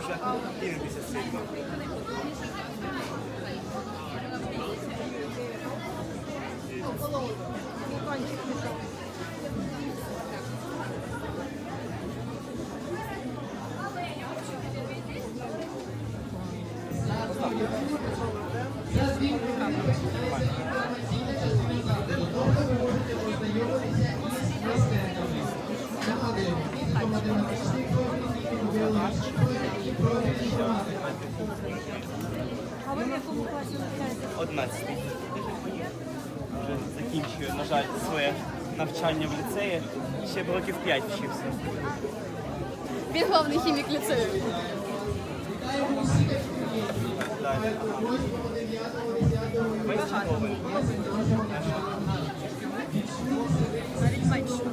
може дивитися сильно. А ви 11. Вже закінчую, на жаль, своє навчання в ліцеї. Ще б років 5 вчився. Він головний хімік ліцею. Далі. Весь чудовий.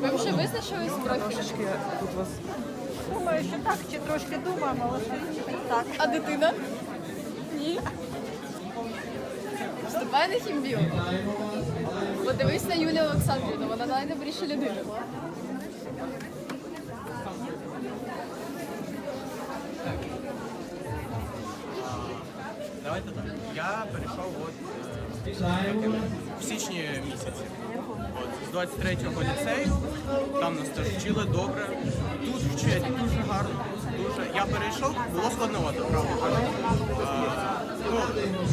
Ви вже визначились профілем? Думаю, що так, чи трошки думаємо, але так. А дитина? Ні. На хімбіо. Подивись на Юлію Олександрівну, вона найдобріша людина. Давайте так. Я перейшов от е, в січні місяці. От, з 23-го ліцею, там нас теж вчили добре. Тут вчать дуже гарно, дуже. Я перейшов, було складновато, правда. Е,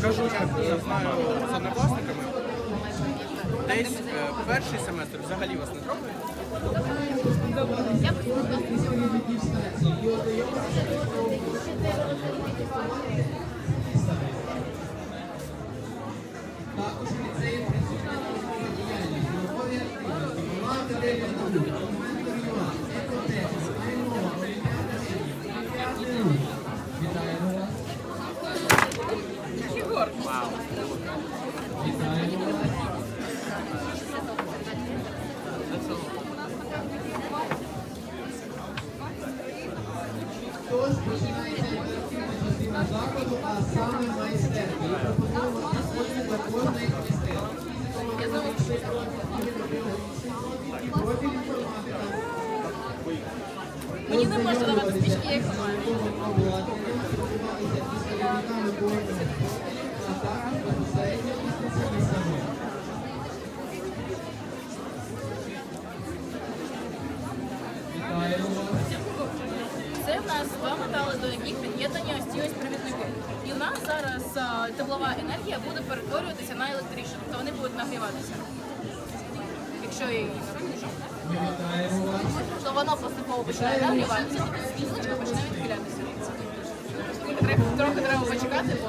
кажу, як знаю з однокласниками. Десь е, перший семестр взагалі вас не трогає. Мені не можна давати спічки, я їх ламаю. Це в нас два метали, до яких під'єднані ось ці ось провідники. І в нас зараз а, теплова енергія буде перетворюватися на електричну, тобто вони будуть нагріватися. Якщо її то воно поступово починає нагріватися, тобто світлочка почне відхилятися. Трохи, треба почекати, бо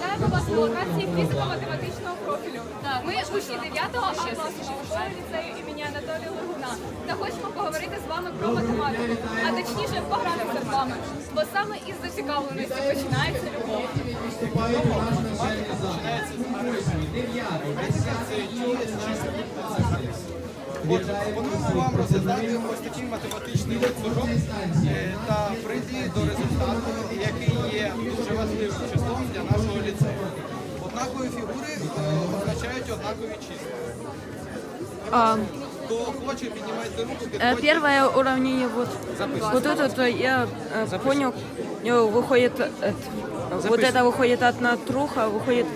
Вас локації фізико-математичного профілю. Ми учні 9 А класу школи ліцею імені Анатолія Лугуна. Та хочемо поговорити з вами про математику, а точніше погратися з вами. Бо саме із зацікавленості починається любов. Отже, пропонуємо вам розглядати ось такий математичний ланцюжок е, та прийти до результату, який є дуже важливим числом для нашого ліцею. Однакові фігури е, означають однакові числа. А, Хто хоче, піднімайте руку, э, підходьте. первое уравнение вот, вот этот э, я э, понял, э, выходит, э, вот это выходит одна труха, выходит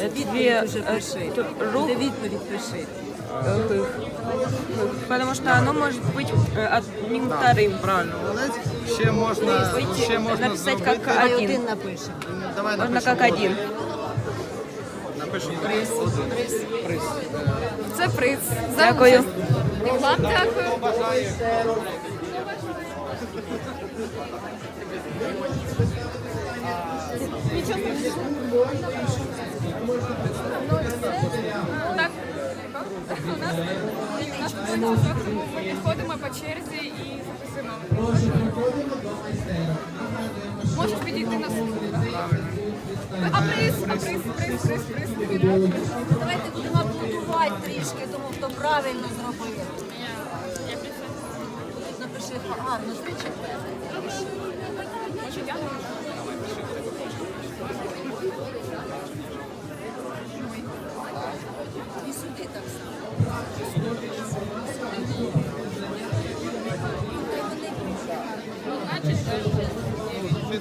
э, две э, трух, відповідь пиши. э, х- х- потому что оно может быть э, одним вторым. Правильно, молодець. Ще можна, ще можна Написать зробити. как Хай один, один напише. Давай можно напишемо как один. Напишемо один. Приз. Це приз. Дякую. І вам дякую. Хто бажає ми підходимо по черзі і записуємо. Можеш підійти на. А приз, а приз, приз, приз, приз. Давайте будемо аплодувати. трішки, думав, хто правильно зробив. Напиши, а, ну ти четвертий.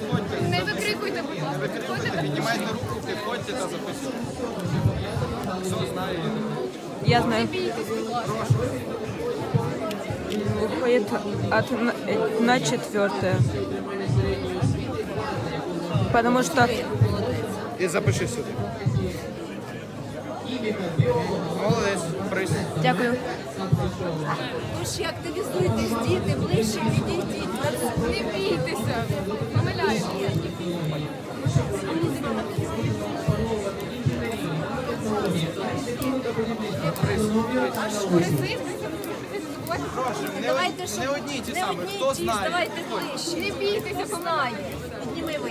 Підходьте, Не викрикуйте, будь ласка. Підходьте. піднімайте руку, підходьте та записуйте. Все знаю. Я знаю. Бійтесь, будь ласка. Выходит от на, э, на четвертое. Потому что І запиши сюди. Молодець, приз. Дякую. Тож активізуйтесь, діти, ближче підійдіть. Не бійтеся. Не, Давайте, не одні ті самі. Хто знає? Давайте ближче. Не бійтеся, Хто знає?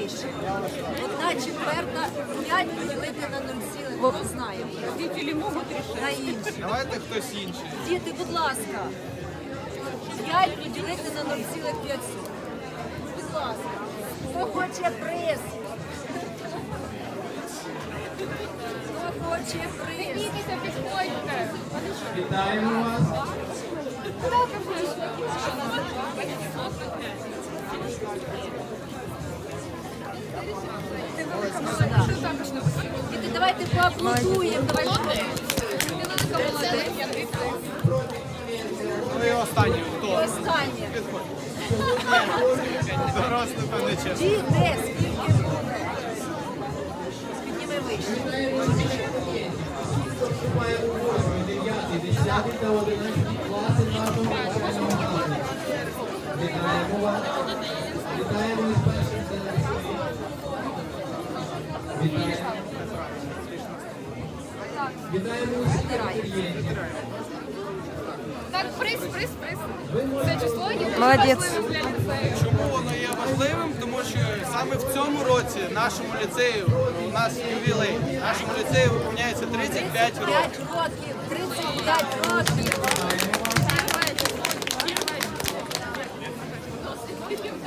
Вище. Одна четверта, п'ять поділити на 0, хто знає? Родителі можуть рішити. На інші. Давайте хтось інший. Діти, будь ласка. 5 поділити на 0,5. Будь ласка. Хто хоче приз? Хто хоче приз? бійтеся, підходьте. Вітаємо вас. Написано? Діти, давайте поаплодуємо. Давайте молодець. Ну і останній. Хто? останнє. Дорослий, певне чесно. Діти, скільки буде? Підніми вище. Має у 9, 10 та 11 класи нашого гімназії. Вітаємо вас. Вітаємо днем. Вітаємо. Усіх клієнтів. Так, приз, приз, приз. Це число є дуже Молодець. важливим для ліцею. Чому воно є важливим? Тому що саме в цьому році нашому ліцею, у нас ювілей, нашому ліцею виповняється 35 років. 5 років, 35 років.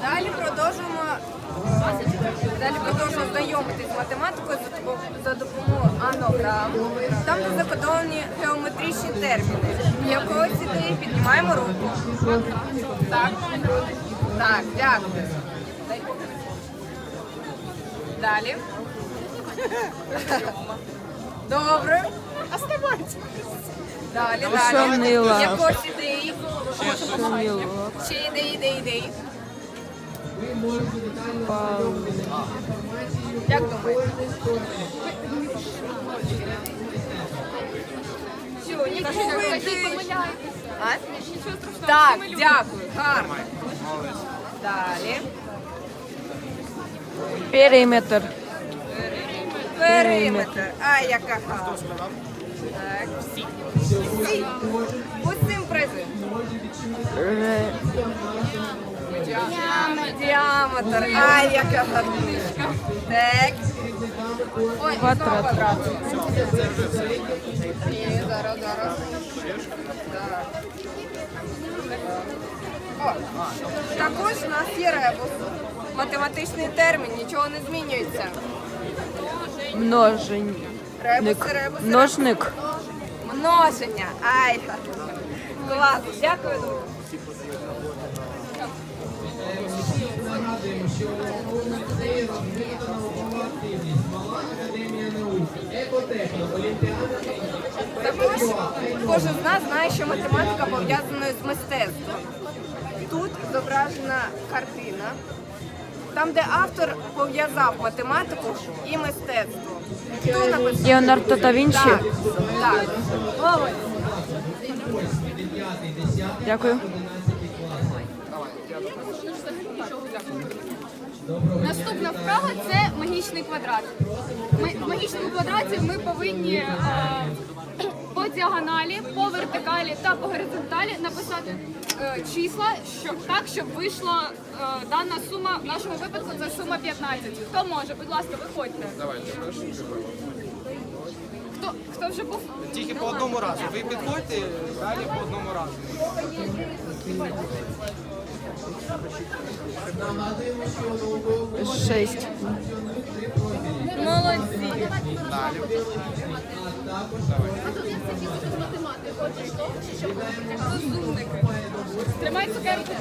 Далі продовжуємо далі продовжуємо знайомитись з математикою за за допомогою анограм. Там де закодовані геометричні терміни. Для когось ідеї піднімаємо руку. Так. Так, дякую. Далі. Добре. Далі, далі. Шуміло. Для когось ідеї. Ще ідеї, ідеї, ідеї. Як думаєте? Що, нікого Такі ідеї? помиляєтеся. А? Нічого страшного. Так, всі ми люди. дякую, гарно. Далі. Периметр. Периметр. Ай, яка гарна. Так, всі. Всі. Усім призи. Діаметр. Ай, яка гарничка. Так. Ой, Квадрат. квадрат. Зараз, зараз. О, також у нас є ребус. Математичний термін, нічого не змінюється. Множень. Ребус, ребус, Множник. Множення. Ай. Клас. Дякую. Що розвинута наукова активність, мала академія науки, екотехніка, олімпіада. Також кожен з нас знає, що математика пов'язана з мистецтвом. Тут зображена картина, там, де автор пов'язав математику і мистецтво. Хто написав? Леонардо Вінчі. Так, так. Молодець. Дякую. Наступна вправа це магічний квадрат. Ми, в магічному квадраті ми повинні е, по діагоналі, по вертикалі та по горизонталі написати е, числа, щоб так, щоб вийшла е, дана сума. В нашому випадку це сума 15. Хто може? Будь ласка, виходьте. Хто, Хто вже був? Тільки по одному разу. Ви підходьте далі по одному разу. Нагадуємо, що науковий Шесть. Молодці. Далі. а також Розумники. Тримай цукерки.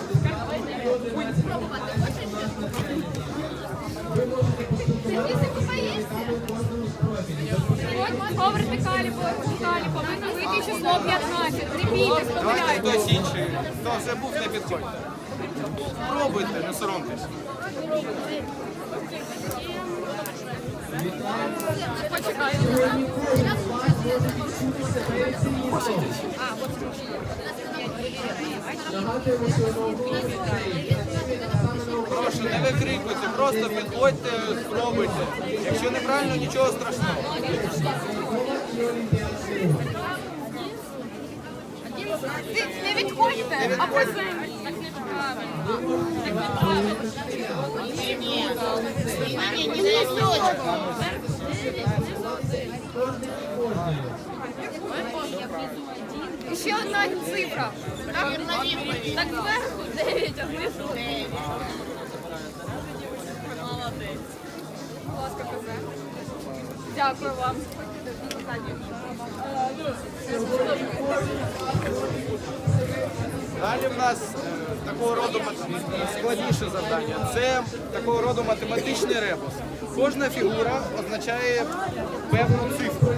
От по вертикалі, по вертикалі повинно вийти число 15. Не бійтесь, помиляйтесь. хтось інший. Хто вже був, не підходьте. Пробуйте, не соромтесь. Прошу, не викрикуйте, просто підходьте, спробуйте. Якщо неправильно, нічого страшного. Не відходьте, а позиції. Ще одна цифра. Так, так зверху 9, а знизу 9. Молодець. Будь ласка, КЗ. Дякую вам. Далі в нас е, такого роду складніше завдання. Це такого роду математичний ребус. Кожна фігура означає певну цифру.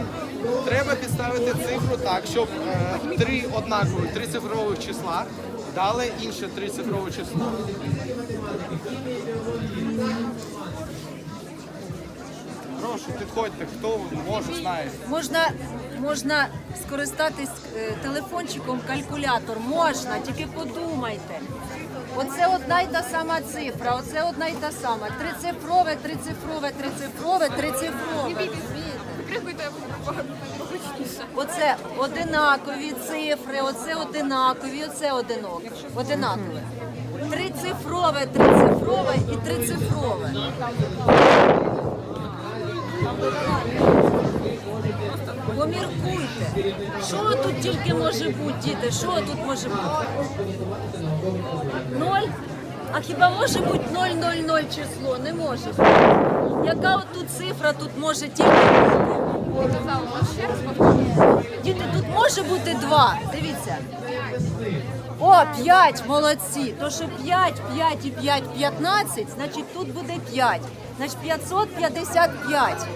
Треба підставити цифру так, щоб е, три однакові трицифрових числа дали інше трицифрове число. Прошу, підходьте, хто може, знає. Можна, можна скористатись е, телефончиком калькулятор. Можна, тільки подумайте. Оце одна й та сама цифра, оце одна й та сама. Трицифрове, трицифрове, трицифрове, трицифрове. Оце одинакові цифри, оце одинакові, оце одинок. Одинакове. Трицифрове, трицифрове і трицифрове. Поміркуйте. Що тут тільки може бути, діти? Що тут може бути? Ноль? А хіба може бути 000 число? Не може. Яка от тут цифра тут може тільки бути? Діти, тут може бути два. Дивіться. О, 5, молодці. То що 5, 5 і 5, 15, значить тут буде 5. Значить 555.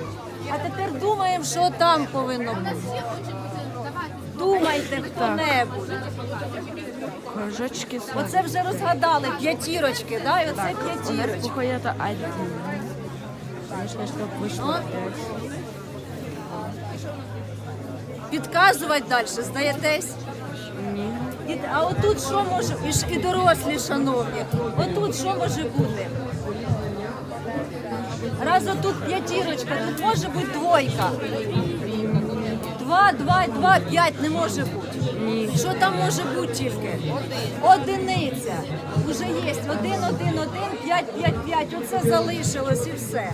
А тепер думаємо, що там повинно бути. Думайте хто-небудь. Кружочки. Оце вже розгадали п'ятірочки, да? І оце У нас п'ятірочки. выходит один. Конечно, чтобы вышло Ну? пять. Підказувати далі, здаєтесь? Діти, а отут що може, і ж- і дорослі, шановні, отут що може бути? Раз отут п'ятірочка, тут може бути двойка. Два, два, два, п'ять не може бути. Що там може бути тільки? Одиниця. Уже є. Один, один, один, п'ять, п'ять, п'ять. Оце залишилось і все.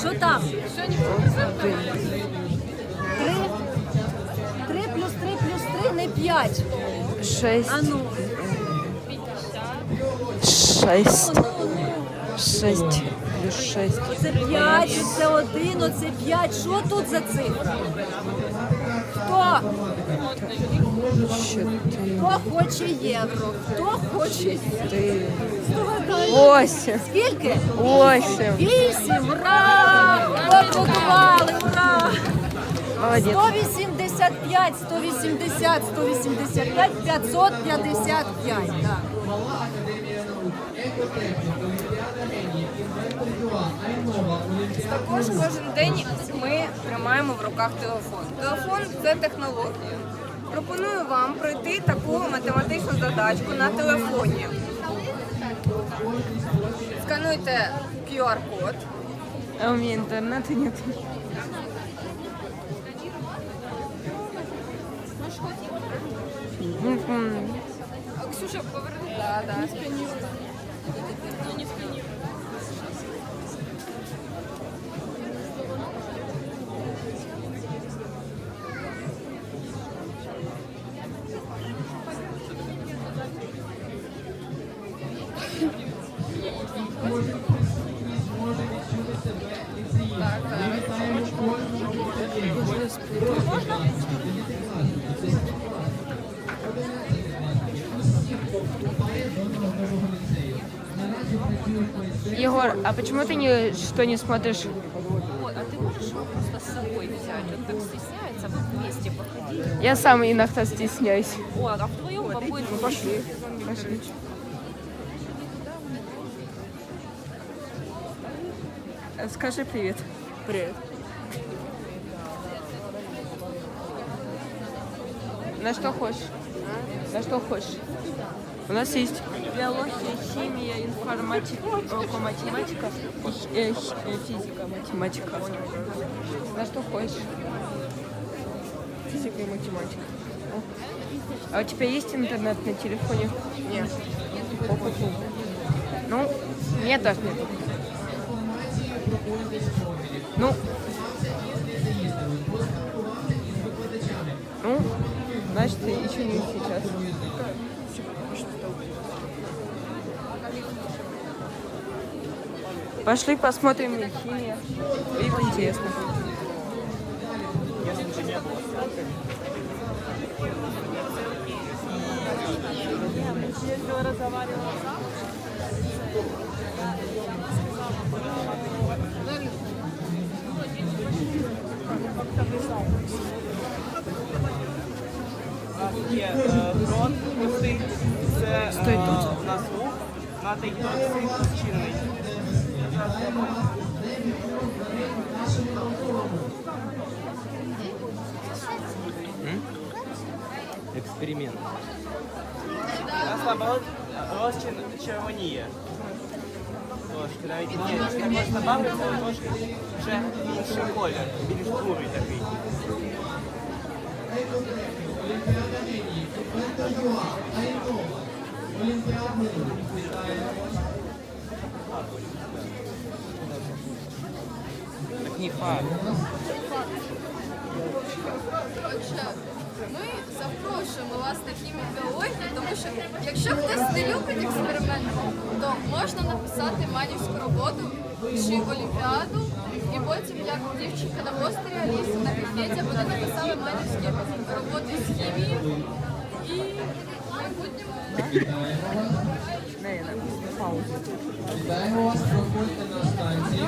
Що там? Три. Три плюс три плюс три не п'ять. Шесть. А ну. Шесть. Ну, ну. Шесть. Плюс шесть. Оце п'ять, оце один, оце п'ять. Що тут за цифра? Хто? Четыре. Хто хоче євро? Хто хоче євро? Восемь. Скільки? Восемь. Вісім! Ура! Поаплодували! Ура! Молодец. 185, 180, 185, 555. Так. Також кожен день ми тримаємо в руках телефон. Телефон це технологія. Пропоную вам пройти таку математичну задачку на телефоні. Скануйте QR-код. А у меня интернета нет. Ксюша, поверни. Да, да. Ну, не в конец. Егор, а почему ты ни, что не смотришь? Ой, а ты можешь его просто с собой взять? Он так стесняется, вы вместе походите. Я сам иногда стесняюсь. О, а вдвоем вам будет Пошли. Пошли. Э, Скажи привет. Привет. На что хочешь? На что хочешь? У нас есть биология, химия, информатика, математика э, э, физика, математика. На что хочешь? Физика и математика. А у тебя есть интернет на телефоне? Нет. Ну, мне тоже нет. Ну, ну, значит, еще не сейчас. Пошли посмотрим химия. Им интересно. Если бы не было ссылки, У нас є е, дрон пустий, це е, у нас рух, на той дрон сильно розчинений. Експеримент. У нас наоборот розчин червоніє. Трошки навіть ні, також добавиться, але трошки вже інший колір, більш бурий такий. Так не. Отже, ми запрошуємо вас на хімію біології, тому що якщо хтось не любить експерименти, то можна написати манівську роботу чи олімпіаду, потім, як дівчинка на постері Аліса на пікеті, вони написали манівські роботи з хімії і в майбутньому Вітаємо вас, проходьте на станції.